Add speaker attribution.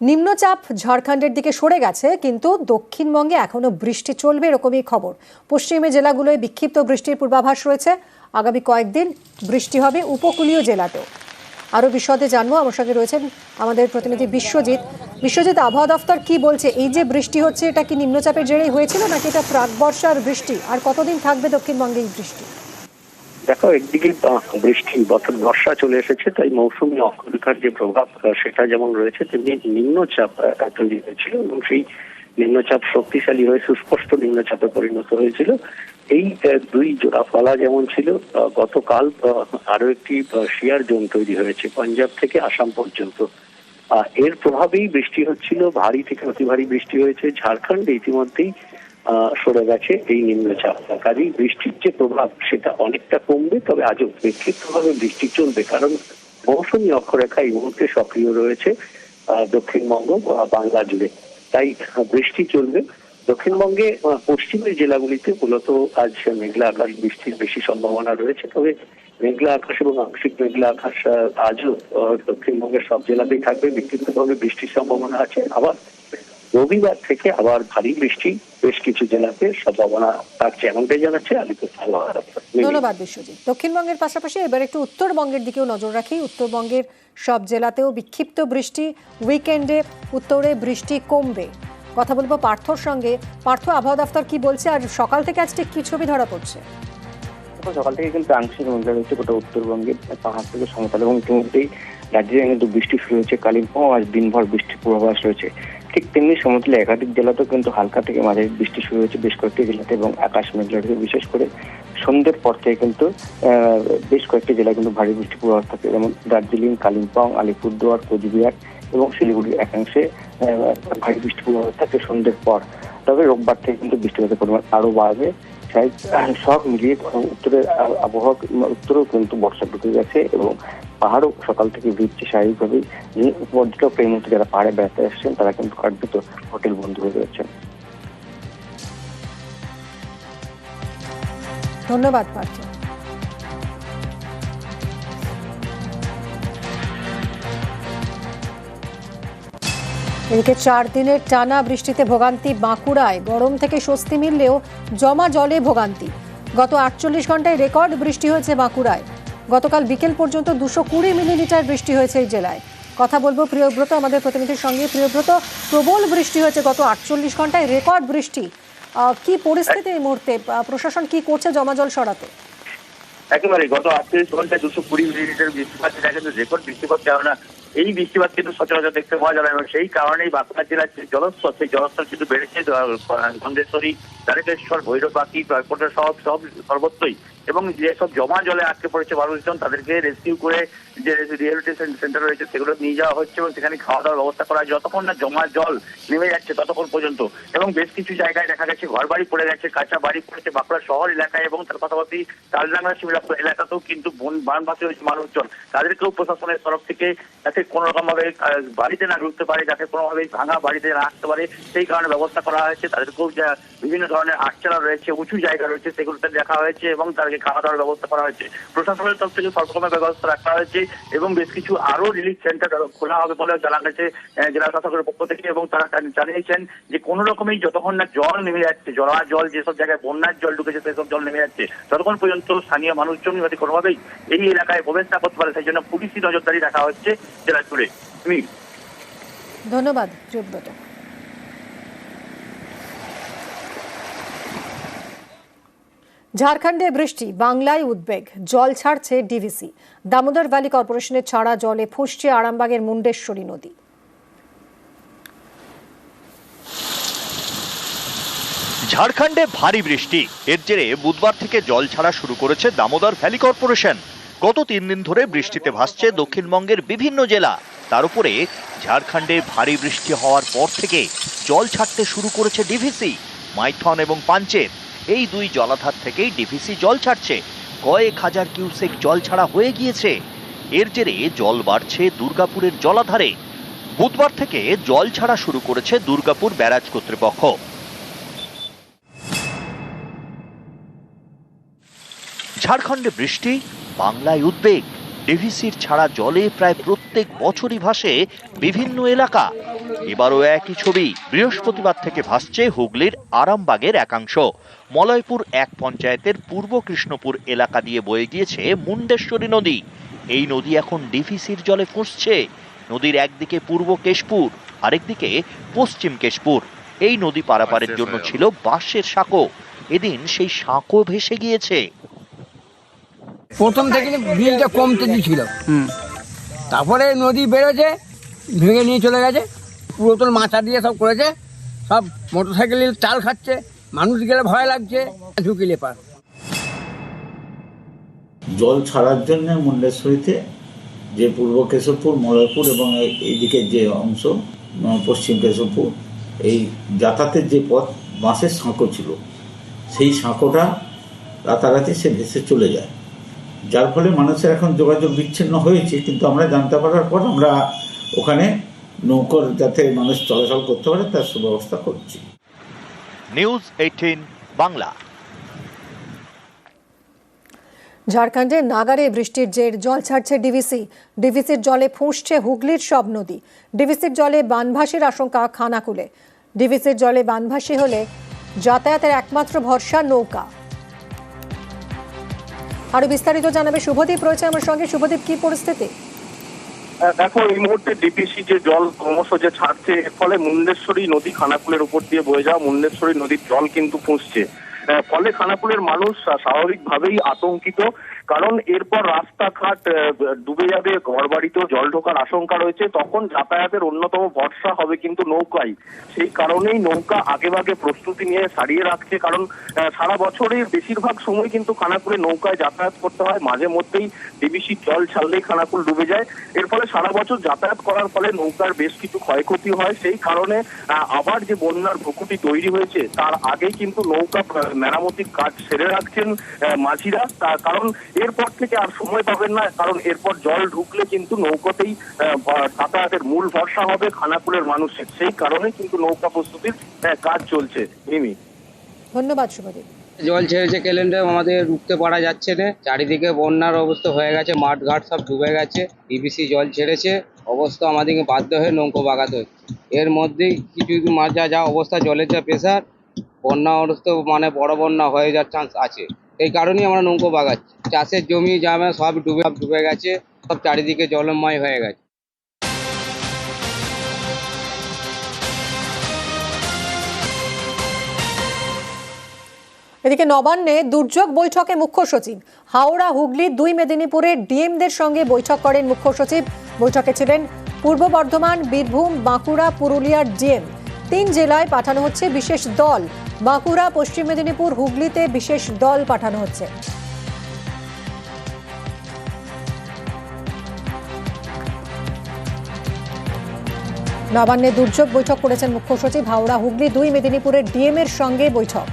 Speaker 1: নিম্নচাপ ঝাড়খণ্ডের দিকে সরে গেছে, কিন্তু দক্ষিণবঙ্গে এখনও বৃষ্টি চলবে এরকমই খবর। পশ্চিমে জেলাগুলোয় বিক্ষিপ্ত বৃষ্টির পূর্বাভাস রয়েছে। আগামী কয়েকদিন বৃষ্টি হবে উপকূলীয় জেলাতেও। আরও বিশদে জানব, আমার সঙ্গে রয়েছেন আমাদের প্রতিনিধি বিশ্বজিৎ। বিশ্বজিৎ, আবহাওয়া দফতর কি বলছে? এই যে বৃষ্টি হচ্ছে, এটা কি নিম্নচাপের জেরেই হয়েছিল, নাকি এটা প্রাক বর্ষার বৃষ্টি? আর কতদিন থাকবে দক্ষিণবঙ্গে এই বৃষ্টি?
Speaker 2: দেখো, একদিকে বৃষ্টি, বছর বর্ষা চলে এসেছে, তাই মৌসুমী অক্ষরেখার যে প্রভাব সেটা যেমন রয়েছে, তেমনি নিম্নচাপ তৈরি হয়েছিল এবং সেই নিম্নচাপ শক্তিশালী হয়ে, সুস্পষ্ট নিম্নচাপে পরিণত হয়েছিল। এই দুই জোড়া ফলা যেমন ছিল গতকাল আরও একটি শিয়ার জোন তৈরি হয়েছে, পাঞ্জাব থেকে আসাম পর্যন্ত। এর প্রভাবেই বৃষ্টি হচ্ছিল, ভারী থেকে অতি ভারী বৃষ্টি হয়েছে। ঝাড়খণ্ডে ইতিমধ্যেই সরে গেছে এই নিম্নচাপ কাজেই বৃষ্টির যে প্রভাব, সেটা অনেকটা কমবে, তবে আজও বিক্ষিপ্তভাবে বৃষ্টি চলবে। কারণ মৌসুমী অক্ষরেখা এই মুহূর্তে সক্রিয় রয়েছে দক্ষিণবঙ্গ বাংলা জুড়ে। তাই বৃষ্টি চলবে। দক্ষিণবঙ্গে পশ্চিমের জেলাগুলিতে মূলত আজ মেঘলা আকাশ, বৃষ্টির বেশি সম্ভাবনা রয়েছে। তবে মেঘলা আকাশ এবং আংশিক মেঘলা আকাশ আজও দক্ষিণবঙ্গের সব জেলাতেই থাকবে। বিক্ষিপ্তভাবে বৃষ্টির সম্ভাবনা আছে। আবার রবিবার থেকে আবার ভারী বৃষ্টি বেশ কিছু জেলাতে সম্ভাবনা থাকছে এমনটাই জানাচ্ছে দপ্তর
Speaker 1: ধন্যবাদ বিশ্বজিৎ। দক্ষিণবঙ্গের পাশাপাশি এবার একটু উত্তরবঙ্গের দিকেও নজর রাখি। উত্তরবঙ্গের সব জেলাতেও বিক্ষিপ্ত বৃষ্টি উইকেন্ডে উত্তরে বৃষ্টি কমবে। কথা বলব পার্থর সঙ্গে। পার্থ আবহাওয়া দফতর কি বলছে? আর সকাল থেকে আজকে কি ছবি ধরা পড়ছে?
Speaker 3: সকাল থেকে কিন্তু আংশিক মেঘলা রয়েছে গোটা উত্তরবঙ্গে। পাহাড় থেকে সমতল এবং ইতিমধ্যেই দার্জিলিং কিন্তু বৃষ্টি শুরু হয়েছে কালিম্পং আজ দিনভর বৃষ্টির পূর্বাভাস রয়েছে। ঠিক তেমনি সমুদ্রে একাধিক জেলাতেও কিন্তু হালকা থেকে মাঝারি বৃষ্টি শুরু হয়েছে বেশ কয়েকটি জেলাতে এবং আকাশ মেঘলা বিশেষ করে সন্ধ্যের পর থেকে কিন্তু বেশ কয়েকটি জেলায় কিন্তু ভারী বৃষ্টি পূর্বাভাস থাকে, যেমন দার্জিলিং, কালিম্পং, আলিপুরদুয়ার, কোচবিহার এবং শিলিগুড়ির একাংশে ভারী বৃষ্টি পূর্বাভাস থাকে সন্ধ্যের পর। তবে রোববার থেকে কিন্তু বৃষ্টিপাতের পরিমাণ আরও বাড়বে। সব মিলিয়ে উত্তরের আবহাওয়া উত্তরেও কিন্তু বর্ষা ঢুকে গেছে এবং পাহাড়ও সকাল থেকে ভিজছে স্বাভাবিকভাবেই। যে পর্যটক এই মুহূর্তে যারা পাহাড়ে বেড়াতে আসছেন তারা কিন্তু কার্যত হোটেল বন্ধ হয়ে রয়েছেন।
Speaker 1: ধন্যবাদ, পার্থ। এদিকে চার দিনের টানা বৃষ্টিতে ভোগান্তি বাঁকুড়ায়। গরম থেকে স্বস্তি মিললেও জমা জলে ভোগান্তি। গত আটচল্লিশ ঘন্টায় রেকর্ড বৃষ্টি হয়েছে বাঁকুড়ায়। গতকাল বিকেল পর্যন্ত দুশো কুড়ি মিলিমিটার বৃষ্টি হয়েছে এই জেলায়। কথা বলব প্রিয়ব্রত, আমাদের প্রতিনিধির সঙ্গে। প্রিয়ব্রত, প্রবল বৃষ্টি হয়েছে গত আটচল্লিশ ঘন্টায়, রেকর্ড বৃষ্টি। কি পরিস্থিতি এই মুহূর্তে? প্রশাসন কি করছে জমা জল সরাতে?
Speaker 4: একেবারে গত আটত্রিশ ঘন্টায় দুশো কুড়ি মিলিমিটার বৃষ্টিপাত এটা কিন্তু রেকর্ড বৃষ্টিপাত, কেননা এই বৃষ্টিপাত কিন্তু সচরাচর দেখতে পাওয়া যাবে এবং সেই কারণেই বাঁকুড়া জেলার যে জলস্তর, সেই জলস্তর কিন্তু বেড়েছে। গন্ধেশ্বরী, দ্বারকেশ্বর ভৈরবাকি জয়কোটা সব সব সর্বত্রই। এবং যেসব জমা জলে আটকে পড়েছে মানুষজন, তাদেরকে রেস্কিউ করে যে রিহেবিলিটেশন সেন্টার রয়েছে, সেগুলো নিয়ে যাওয়া হচ্ছে এবং সেখানে খাওয়া দাওয়ার ব্যবস্থা করা যতক্ষণ না জমা জল নেমে যাচ্ছে, ততক্ষণ পর্যন্ত। এবং বেশ কিছু জায়গায় দেখা গেছে ঘর বাড়ি পড়ে গেছে, কাঁচা বাড়ি পড়েছে বাঁকুড়া শহর এলাকায় এবং তার পাশাপাশি তালডাঙ্গা শিমলা এলাকাতেও কিন্তু বন, বানবাসী হয়েছে মানুষজন। তাদেরকেও প্রশাসনের তরফ থেকে যাতে কোনো রকম ভাবে আহ, বাড়িতে না ঢুকতে পারে যাতে কোনোভাবে ভাঙা বাড়িতে না আসতে পারে সেই কারণে ব্যবস্থা করা হয়েছে। তাদেরকেও বিভিন্ন ধরনের আটচালা রয়েছে উঁচু জায়গা রয়েছে সেগুলোতে দেখা হয়েছে এবং তাদেরকে খাওয়া দাওয়ার ব্যবস্থা করা হয়েছে। প্রশাসনের তরফ থেকে সব রকমের ব্যবস্থা রাখা হয়েছে এবং বেশ কিছু আরও রিলিফ সেন্টার খোলা হবে বলে জানা গেছে জেলা শাসকের পক্ষ থেকে এবং তারা জানিয়েছেন যে কোনো রকমই যতক্ষণ না জল নেমে যাচ্ছে জলা জল যেসব জায়গায় বন্যার জল ঢুকেছে সেসব জল নেমে যাচ্ছে ততক্ষণ পর্যন্ত স্থানীয় মানুষজন যাতে কোনোভাবেই এই এলাকায় প্রবেশ না করতে পারে সেই জন্য পুলিশি নজরদারি রাখা হচ্ছে। জেলা জুড়ে তুমি
Speaker 1: ধন্যবাদ ঝাড়খণ্ডে বৃষ্টি বাংলায় উদ্বেগ জল ছাড়ছে ডিভিসি। দামোদর ভ্যালি কর্পোরেশনের ছাড়া জলে ফুসছে আরামবাগের মুন্ডেশ্বরী নদী।
Speaker 5: ঝাড়খণ্ডে ভারী বৃষ্টি। এর জেরে বুধবার থেকে জল ছাড়া শুরু করেছে দামোদর ভ্যালি কর্পোরেশন। গত তিন দিন ধরে বৃষ্টিতে ভাসছে দক্ষিণবঙ্গের বিভিন্ন জেলা। তার উপরে ঝাড়খণ্ডে ভারী বৃষ্টি হওয়ার পর থেকে জল ছাড়তে শুরু করেছে ডিভিসি, মাইথন এবং পাঞ্চেত। এই দুই জলাধার থেকেই ডিভিসি জল ছাড়ছে। কয়েক হাজার কিউসেক জল ছাড়া হয়ে গিয়েছে। এর জেরে জল বাড়ছে দুর্গাপুরের জলাধারে। বুধবার থেকে জল ছাড়া শুরু করেছে দুর্গাপুর ব্যারাজ কর্তৃপক্ষ। ঝাড়খণ্ডে বৃষ্টি বাংলায় উদ্বেগ। ডিভিসির ছাড়া জলে প্রায় প্রত্যেক বছরই ভাসে বিভিন্ন এলাকা। এবারও একই ছবি বৃহস্পতিবার থেকে ভাসছে হুগলির আরামবাগের একাংশ। মলয়পুর এক পঞ্চায়েতের পূর্ব কৃষ্ণপুর এলাকা দিয়ে বয়ে গিয়েছে মুন্ডেশ্বরী নদী। এই নদী এখন ডিভিসির জলে ফুঁসছে। নদীর একদিকে পূর্ব কেশপুর আরেকদিকে পশ্চিম কেশপুর। এই নদী পারাপারের জন্য ছিল বাঁশের সাঁকো। এদিন সেই সাঁকো ভেসে গিয়েছে।
Speaker 6: প্রথম থেকে বিলটা কমতে দিয়েছিল তারপরে নদী বেড়েছে ভেঙে নিয়ে চলে গেছে পুরাতন মাথা দিয়ে সব করেছে সব মোটর সাইকেলে চাল খাচ্ছে মানুষ গেলে ভয় লাগছে ঝুঁকি লেপার।
Speaker 7: জল ছাড়ার জন্য মুন্ডেশ্বরীতে যে পূর্ব কেশবপুর মলয়পুর এবং এই- এইদিকের যে অংশ পশ্চিম কেশবপুর এই যাতায়াতের যে পথ বাঁশের সাঁকো ছিল। সেই সাঁকোটা রাতারাতি সে ভেসে চলে যায়। যার ফলে মানুষের এখন যোগাযোগ বিচ্ছিন্ন হয়েছে কিন্তু আমরা জানতে পারার পর আমরা ওখানে নৌকর যাতে মানুষ চলাচল করতে পারে তার সুব্যবস্থা করছি।
Speaker 5: News eighteen Bangla.
Speaker 1: ঝাড়খণ্ডে নাগারে বৃষ্টির জের জল ছাড়ছে ডিভিসি। ডিভিসির জলে ফুঁসছে হুগলির সব নদী। ডিভিসির জলে বানভাসির আশঙ্কা খানাকুলে। ডিভিসির জলে বানভাসি হলে যাতায়াতের একমাত্র ভরসা নৌকা। আরও বিস্তারিত জানাবে শুভদীপ। রয়েছে আমার সঙ্গে। শুভদীপ, কি পরিস্থিতি?
Speaker 8: দেখো, এই মুহূর্তে ডিপিসি যে জল ক্রমশ যে ছাড়ছে, এর ফলে মুন্ডেশ্বরী নদী খানাকুলের উপর দিয়ে বয়ে যাওয়া মুন্ডেশ্বরী নদীর জল কিন্তু পুষছে ফলে খানাকুলের মানুষ স্বাভাবিক স্বাভাবিকভাবেই আতঙ্কিত। কারণ এরপর রাস্তাঘাট ডুবে যাবে, ঘরবাড়িতেও জল ঢোকার আশঙ্কা রয়েছে, তখন যাতায়াতের অন্যতম ভরসা হবে কিন্তু নৌকাই। সেই কারণেই নৌকা আগেভাগে প্রস্তুতি নিয়ে সারিয়ে রাখছে, কারণ সারা বছরের বেশিরভাগ সময় কিন্তু খানাকুলে নৌকায় যাতায়াত করতে হয়। মাঝে মধ্যেই ডিবিসি জল ছাড়লেই খানাকুল ডুবে যায়। এর ফলে সারা বছর যাতায়াত করার ফলে নৌকার বেশ কিছু ক্ষয়ক্ষতি হয়। সেই কারণে আবার যে বন্যার ভুকুটি তৈরি হয়েছে, তার আগেই কিন্তু নৌকা মেরামতির কাজ সেরে রাখছেন মাঝিরা। কারণ এরপর থেকে আর সময় পাবেন না কারণ এরপর জল ঢুকলে কিন্তু নৌকাতেই যাতায়াতের মূল ভরসা হবে খানাকুলের মানুষের। সেই কারণে কিন্তু নৌকা প্রস্তুতির কাজ চলছে। মিমি
Speaker 1: ধন্যবাদ শুভদীপ
Speaker 9: জল ছেড়েছে ক্যালেন্ডার আমাদের রুখতে পারা যাচ্ছে না। চারিদিকে বন্যার অবস্থা হয়ে গেছে মাঠ ঘাট সব ডুবে গেছে ডিবিসি জল ছেড়েছে অবস্থা আমাদেরকে বাধ্য হয়ে নৌকো বাগাতে হচ্ছে। এর মধ্যেই কিছু কিছু মাছ যা যা অবস্থা জলের যা প্রেশার বন্যা অবস্থা মানে বড় বন্যা হয়ে যাওয়ার চান্স আছে। এই কারণেই আমরা নৌকো বাগাচ্ছি। চাষের জমি, জামা সব ডুবে ডুবে গেছে, সব চারিদিকে জলময় হয়ে গেছে।
Speaker 1: এদিকে নবান্নে দুর্যোগ বৈঠকে মুখ্য সচিব। হাওড়া, হুগলি, দুই মেদিনীপুরের ডিএমদের সঙ্গে বৈঠক করেন মুখ্য সচিব। বৈঠকে ছিলেন পূর্ব বর্ধমান, বীরভূম, বাঁকুড়া, পুরুলিয়ার ডিএম। তিন জেলায় পাঠানো হচ্ছে বিশেষ দল। বাঁকুড়া, পশ্চিম মেদিনীপুর, হুগলিতে বিশেষ দল পাঠানো হচ্ছে। নবান্নে দুর্যোগ বৈঠক করেছেন মুখ্য সচিব হাওড়া, হুগলি দুই, মেদিনীপুরের ডিএম এর সঙ্গে বৈঠক।